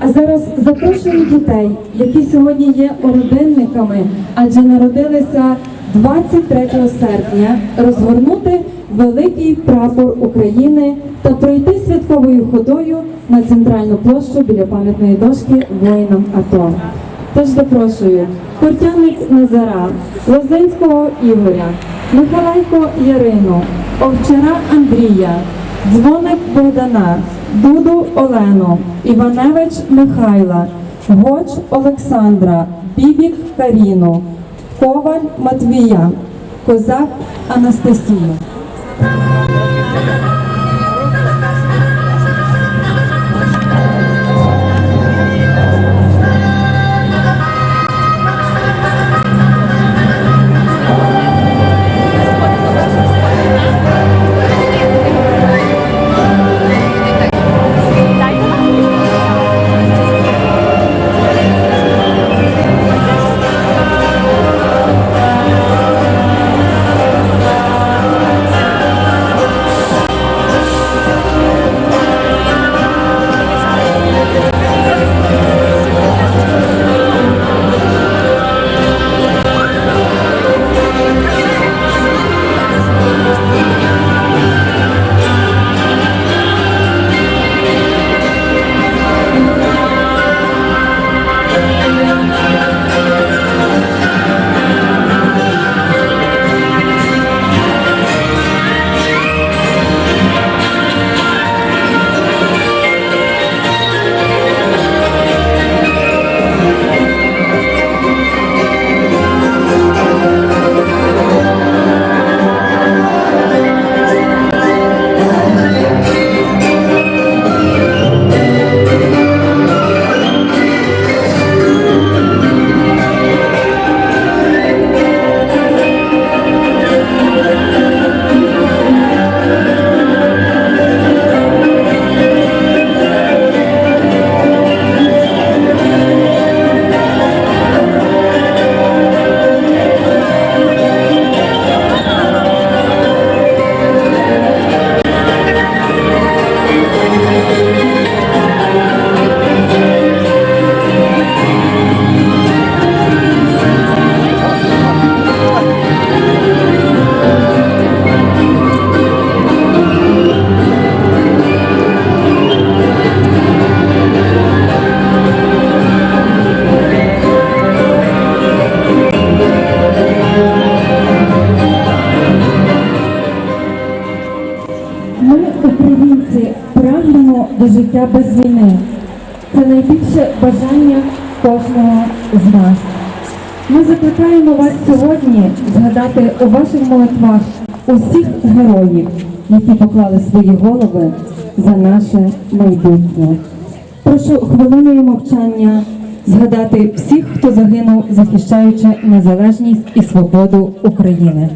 А зараз запрошую дітей, які сьогодні є родинниками, адже народилися 23 серпня, розгорнути великий прапор України та пройти святковою ходою на центральну площу біля пам'ятної дошки воїнам АТО. Тож запрошую Кортяник Назара, Лозинського Ігоря, Михайлайко Ярину, Овчара Андрія, Дзвоник Богдана, Дуду Олену, Іваневич Михайла, Гоч Олександра, Бібік Каріну, Коваль Матвія, Козак Анастасію. Ми, українці, прагнемо до життя без війни. Це найбільше бажання кожного з нас. Ми закликаємо вас сьогодні згадати у ваших молитвах усіх героїв, які поклали свої голови за наше майбутнє. Прошу хвилиною мовчання згадати всіх, хто загинув, захищаючи незалежність і свободу України.